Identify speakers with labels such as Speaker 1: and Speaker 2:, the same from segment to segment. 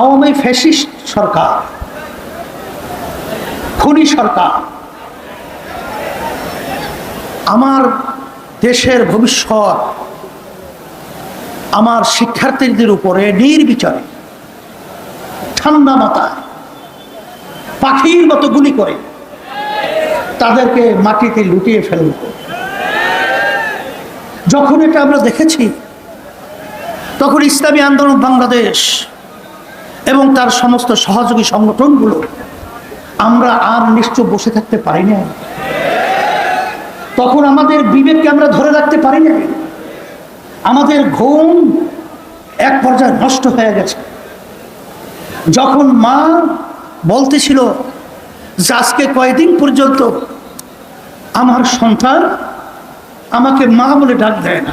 Speaker 1: Awami fascist সরকার, খুনি সরকার, আমার দেশের ভবিষ্যৎ, আমার শিক্ষার্থীদের উপরে নির্বিচারে, ঠান্ডা মাথায়, পাখির মতো গুলি করে তাদেরকে মাটিতে লুটিয়ে ফেলল যখন এটা আমরা দেখেছি, তখন ইসলামী আন্দোলন বাংলাদেশ এবং তার সমস্ত সহযোগী সংগঠনগুলো, আমরা আর নিশ্চয় বসে থাকতে পারি না। তখন আমাদের বিবেককে আমরা ধরে রাখতে পারি না। আমাদের ঘুম এক পর্যায়ে নষ্ট হয়ে গেছে। যখন মা বলতেছিল যে আজকে কয়েকদিন পর্যন্ত আমার সন্তান আমাকে মা বলে ডাক দেয় না।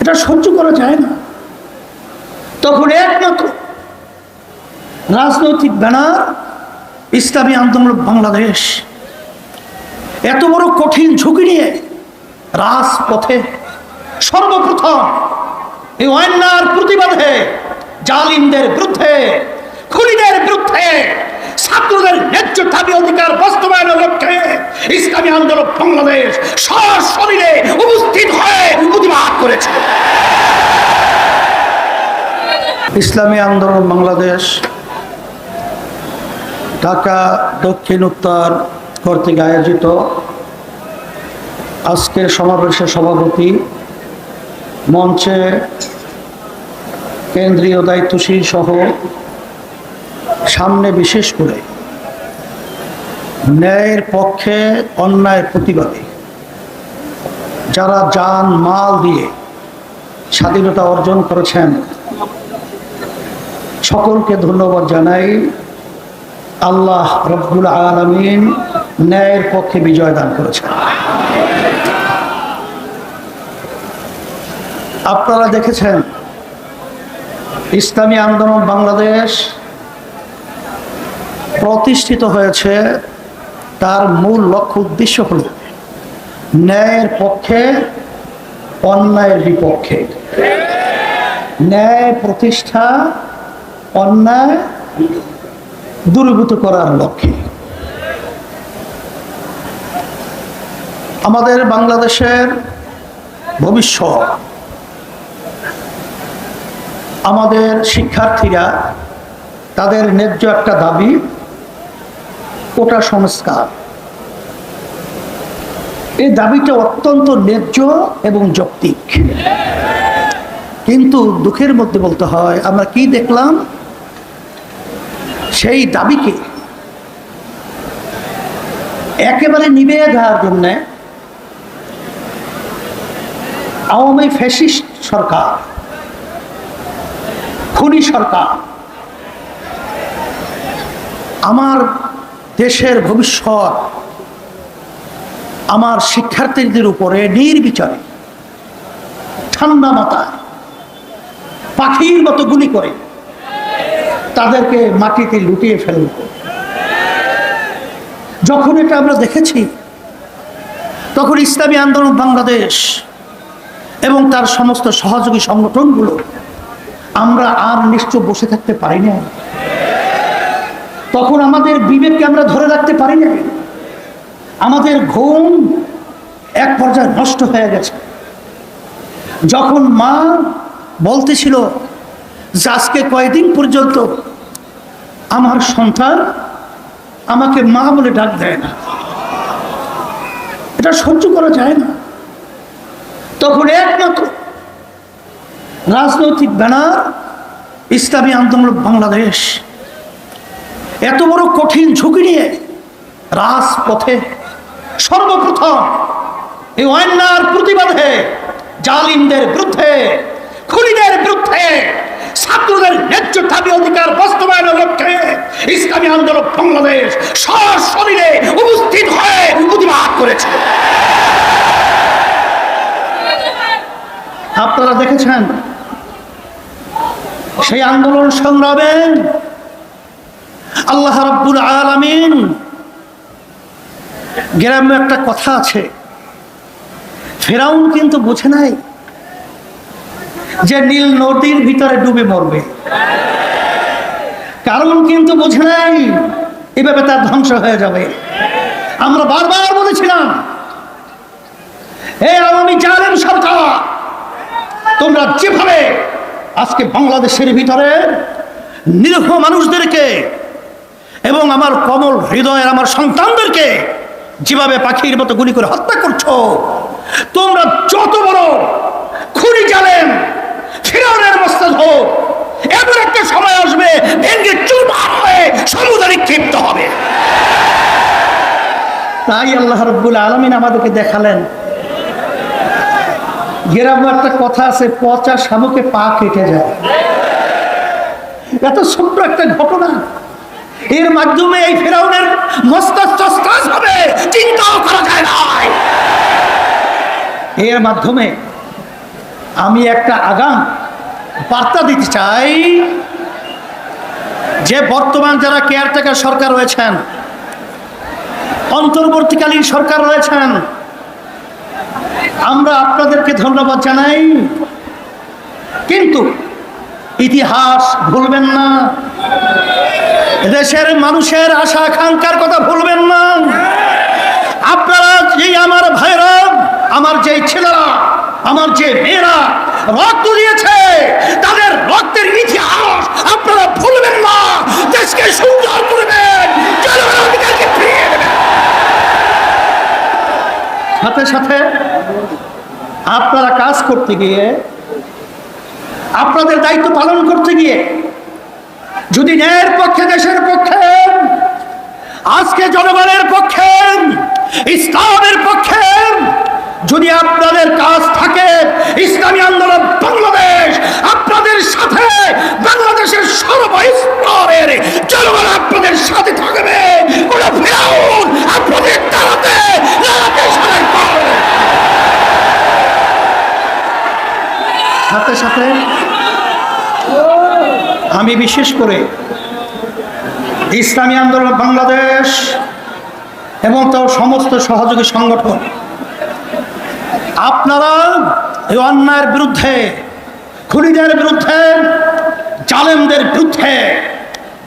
Speaker 1: এটা সহ্য করা যায় না। তখন একমাত্র রাজনৈতিক ব্যানার ইসলামী আন্দোলন বাংলাদেশ। এত বড় কঠিন ঝুঁকি নিয়ে রাজপথে সর্বপ্রথম এই অন্যার প্রতিবাদে জালিমদের বিরুদ্ধে, খুনিদের বিরুদ্ধে, ছাত্রদের ন্যায্য দাবি অধিকার বাস্তবায়নের লক্ষ্যে ইসলামী আন্দোলন বাংলাদেশ সশরীরে উপস্থিত হয়ে প্রতিবাদ করেছে। ইসলামী আন্দোলন বাংলাদেশ, ঢাকা দক্ষিণ উত্তর কর্তৃক আয়োজিত আজকের সমাবেশের সভাপতি মঞ্চে কেন্দ্রীয় দায়িত্বশীল সহ সামনে বিশেষ করে ন্যায়ের পক্ষে অন্যায়ের প্রতিবাদে যারা যান মাল দিয়ে স্বাধীনতা অর্জন করেছেন সকলকে ধন্যবাদ জানাই। আল্লাহ রব্বুল আলমিন ন্যায়ের পক্ষে বিজয় দান করেছেন। আপনারা দেখেছেন, ইসলামী আন্দোলন বাংলাদেশ প্রতিষ্ঠিত হয়েছে, তার মূল লক্ষ্য উদ্দেশ্য হল ন্যায়ের পক্ষে, অন্যায়ের বিপক্ষে। ন্যায় প্রতিষ্ঠা অন্যায় দূরীভূত করার লক্ষ্যে। আমাদের বাংলাদেশের ভবিষ্যৎ, আমাদের শিক্ষার্থীরা তাদের ন্যায্য একটা দাবি কোটা সংস্কার। এই দাবিটা অত্যন্ত ন্যায্য এবং যৌক্তিক। কিন্তু দুঃখের মধ্যে বলতে হয়, আমরা কি দেখলাম? সেই দাবিকে একেবারে নিবে দেওয়ার জন্য আওয়ামী ফ্যাসিস্ট সরকার, খুনি সরকার, আমার দেশের ভবিষ্যৎ, আমার শিক্ষার্থীদের উপরে নির্বিচারে ঠান্ডা মাথায় পাখির মতো গুলি করে তাদেরকে মাটিতে লুটিয়ে ফেলল যখন এটা আমরা দেখেছি, তখন ইসলামী আন্দোলন বাংলাদেশ এবং তার সমস্ত সহযোগী সংগঠনগুলো, আমরা আর নিশ্চয় বসে থাকতে পারি না তখন আমাদের বিবেককে আমরা ধরে রাখতে পারি না আমাদের ঘুম এক পর্যায়ে নষ্ট হয়ে গেছে। যখন মা বলতেছিল যে আজকে কয়েকদিন পর্যন্ত আমার সন্তান আমাকে মা বলে ডাক দেয় না। এটা সহ্য করা যায় না। তখন একমাত্র রাজনৈতিক ব্যানার ইসলামী আন্দোলন বাংলাদেশ। এত বড় কঠিন ঝুঁকি নিয়ে রাজপথে সর্বপ্রথম এই অন্যার প্রতিবাদে জালিমদের বিরুদ্ধে, খুনিদের বিরুদ্ধে ছাত্রদের ন্যায্য দাবি অধিকার বাস্তবায়নের লক্ষ্যে ইসলামী আন্দোলন বাংলাদেশ সশরীরে উপস্থিত হয়ে প্রতিবাদ করেছে। আপনারা দেখেছেন? সেই আন্দোলন সংগ্রামে আল্লাহ রাব্বুল আলামিন গ্রামে একটা কথা আছে। ফেরাউন কিন্তু বুঝে নাই যে নীল নদীর ভিতরে ডুবে মরবে। কারণ কিন্তু বুঝে নাই, এভাবে তার ধ্বংস হয়ে যাবে। আমরা বারবার বলেছিলাম এই আওয়ামী জালেম সরকার, তোমরা যেভাবে আজকে বাংলাদেশের ভিতরে নিরীহ মানুষদেরকে এবং আমার কমল হৃদয়ের আমার সন্তানদেরকে যেভাবে পাখির মতো গুলি করে হত্যা করছ, তোমরা যত বড় খুনি জানেন ফিরাউনের মস্তাদ হোক এমন একটা সময় আসবে, ভেঙ্গে চুরমার হয়ে সমুদ্রে ক্ষিপ্ত হবে। তাই আল্লাহ রব্বুল আলমিন আমাদেরকে দেখালেন। একটা কথা আছে, পচা শামুকে পা কেটে যায়। এত ছোট্ট একটা ঘটনা। এর মাধ্যমে এই ফেরাউনের মস্তাজ হবে, চিন্তাও করা যায় না এর মাধ্যমে আমি একটা আগাম বার্তা দিতে চাই যে বর্তমান যারা কেয়ারটেকার সরকার রয়েছেন, অন্তর্বর্তীকালীন সরকার রয়েছেন, আমরা আপনাদেরকে ধন্যবাদ জানাই। কিন্তু ইতিহাস ভুলবেন না, দেশের মানুষের আশা আকাঙ্ক্ষার কথা ভুলবেন না। আপনারা যেই আমার ভাইরা, আমার যেই ছেলেরা আমার যে মেয়েরা রক্ত দিয়েছে, তাদের রক্তের ইতিহাস আপনারা ভুলবেন না। দেশকে সুন্দর করবেন সাথে সাথে আপনারা কাজ করতে গিয়ে, আপনাদের দায়িত্ব পালন করতে গিয়ে, যদি ন্যায়ের পক্ষে, দেশের পক্ষে, আজকে জনগণের পক্ষে, ইসলামের পক্ষে যদি আপনাদের কাজ থাকে, ইসলামী আন্দোলন বাংলাদেশ, আপনাদের সাথে বাংলাদেশের সর্বস্তরের জনগণ আপনাদের সাথে থাকবে। ফেরাউন আপনাদের তাড়াতে সাথে সাথে, আমি বিশেষ করে ইসলামী আন্দোলন বাংলাদেশ এবং তার সমস্ত সহযোগী সংগঠন আপনারা এই অন্যায়ের বিরুদ্ধে, খুনিদের বিরুদ্ধে, জালেমদের বিরুদ্ধে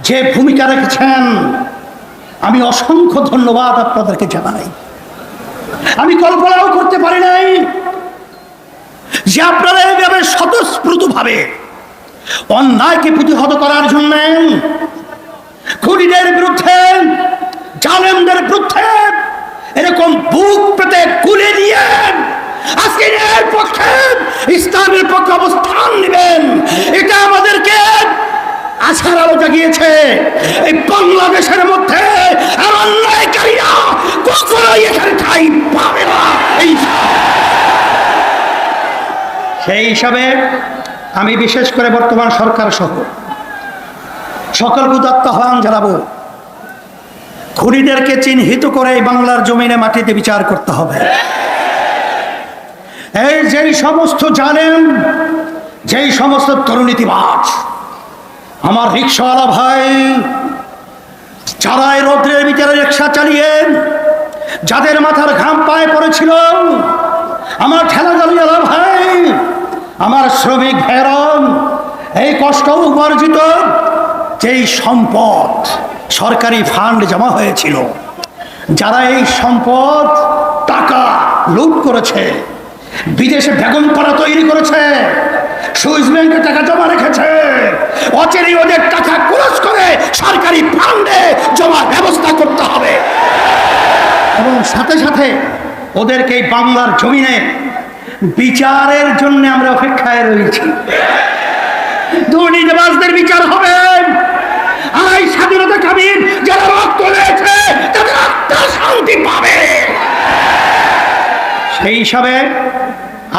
Speaker 1: যে ভূমিকা রেখেছেন, আমি অসংখ্য ধন্যবাদ আপনাদেরকে জানাই। আমি কল্পনাও করতে পারি নাই যে আপনারা এইভাবে স্বতঃস্ফূর্তভাবে অন্যায়কে প্রতিহত করার জন্য, খুনিদের বিরুদ্ধে, জালেমদের বিরুদ্ধে এরকম বুক পেতে কুলে দিয়ে আজকে এর পক্ষে ইসলামের পক্ষে অবস্থান নেবেন। এটা আমাদেরকে আশার আলো জাগিয়েছে। এই বাংলাদেশের মধ্যে আর অন্যায়কারীরা কখনোই এখানে ঠাই পাবে না। এই সেই হিসাবে আমি বিশেষ করে বর্তমান সরকার সহ সকল উদাত্ত আহ্বান জানাব। খুনিদেরকে চিহ্নিত করে বাংলার জমিনে মাটিতে বিচার করতে হবে। এই যেই সমস্ত জানেন যেই সমস্ত তরুণীতিবাজ, আমার রিক্সাওয়ালা ভাই, যারা রৌদ্রের ভিতরে রিক্সা চালিয়ে যাদের মাথার ঘাম পায়ে পড়েছিল, আমার ঠেলা চালিয়ালা ভাই, আমার শ্রমিক ভেরম এই কষ্ট উপার্জিত যেই সম্পদ সরকারি ফান্ড জমা হয়েছিল, যারা এই সম্পদ টাকা লুট করেছে বিদেশে বেগম পাড়া তৈরি করেছে। সুইস ব্যাংকে টাকা জমা রেখেছে। অচেরি ওদের টাকা খরচ করে সরকারি ফান্ডে জমার ব্যবস্থা করতে হবে। এবং সাথে সাথে ওদেরকে এই বাংলার জমিনে বিচারের জন্য আমরা অপেক্ষায় রয়েছি। দুর্নীতিবাজদের বিচার হবে। আর এই স্বাধীনতা কামীর যারা রক্ত রয়েছে তাদের আত্মা শান্তি পাবে। সেই হিসাবে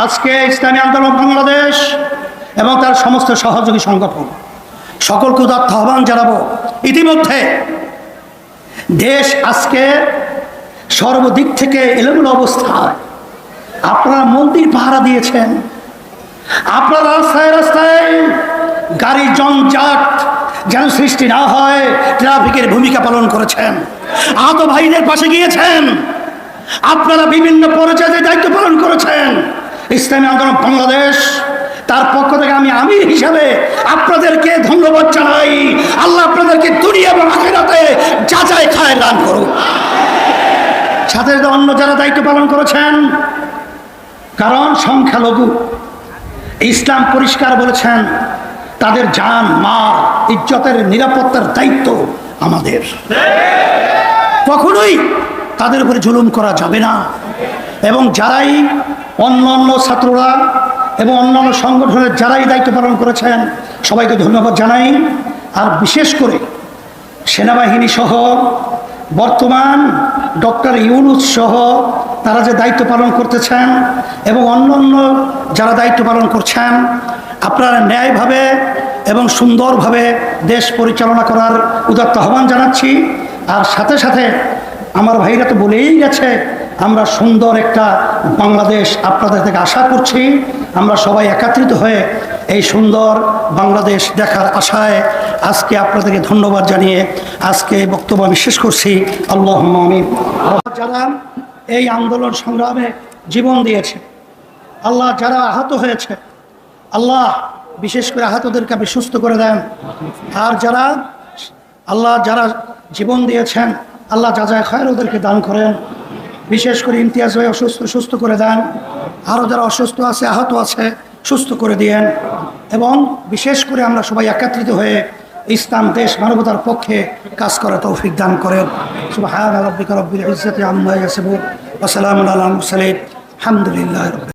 Speaker 1: আজকে ইসলামী আন্দোলন বাংলাদেশ এবং তার সমস্ত সহযোগী সংগঠন সকলকে উদাত্ত আহ্বান জানাব। ইতিমধ্যে দেশ আজকে সর্বদিক থেকে এলোমেলো অবস্থায় আপনারা মন্দির পাহারা দিয়েছেন। আপনারা রাস্তায় রাস্তায় গাড়ি জঞ্জাট যেন সৃষ্টি না হয়, ট্রাফিকের ভূমিকা পালন করেছেন। আহত ভাইদের পাশে গিয়েছেন। আপনারা বিভিন্ন পর্যায়ে দায়িত্ব পালন করেছেন। ইসলামী আন্দোলন বাংলাদেশ, তার পক্ষ থেকে আমি আমির হিসাবে আপনাদেরকে ধন্যবাদ জানাই। আল্লাহ আপনাদেরকে দুনিয়া এবং আখেরাতে যা যায় খায় দান করুক। সাথে সাথে অন্য যারা দায়িত্ব পালন করেছেন, কারণ সংখ্যালঘু, ইসলাম পরিষ্কার বলেছেন, তাদের জান মা ইজ্জতের নিরাপত্তার দায়িত্ব আমাদের। কখনোই তাদের উপরে জুলুম করা যাবে না। এবং যারাই অন্য অন্য ছাত্ররা এবং অন্যান্য সংগঠনের যারাই দায়িত্ব পালন করেছেন, সবাইকে ধন্যবাদ জানাই। আর বিশেষ করে সেনাবাহিনী সহ বর্তমান ডক্টর ইউনুস সহ তারা যে দায়িত্ব পালন করতেছেন এবং অন্য অন্য যারা দায়িত্ব পালন করছেন, আপনারা ন্যায়ভাবে এবং সুন্দরভাবে দেশ পরিচালনা করার উদাত্ত আহ্বান জানাচ্ছি। আর সাথে সাথে আমার ভাইরা তো বলেই গেছে, আমরা সুন্দর একটা বাংলাদেশ আপনাদের থেকে আশা করছি। আমরা সবাই একত্রিত হয়ে এই সুন্দর বাংলাদেশ দেখার আশায় আজকে আপনাদেরকে ধন্যবাদ জানিয়ে আজকে বক্তব্য আমি শেষ করছি। আল্লাহ আমিন। যারা এই আন্দোলন সংগ্রামে জীবন দিয়েছে, আল্লাহ যারা আহত হয়েছে, আল্লাহ বিশেষ করে আহতদেরকে আপনি সুস্থ করে দেন। আর যারা, আল্লাহ যারা জীবন দিয়েছেন। আল্লাহ যা যা খায়ের ওদেরকে দান করেন। বিশেষ করে ইমতিয়াজ হয়ে অসুস্থ, সুস্থ করে দেন। আরও যারা অসুস্থ আছে, আহত আছে, সুস্থ করে দিয়েন। এবং বিশেষ করে আমরা সবাই একত্রিত হয়ে ইসলাম, দেশ, মানবতার পক্ষে কাজ করা তৌফিক দান করেন। সুবহান রাব্বিকা রব্বিল ইজ্জাতি আম্মা ইয়াসিফুন। ওয়া সালামুন আলা মুরসালিন। আলহামদুলিল্লাহ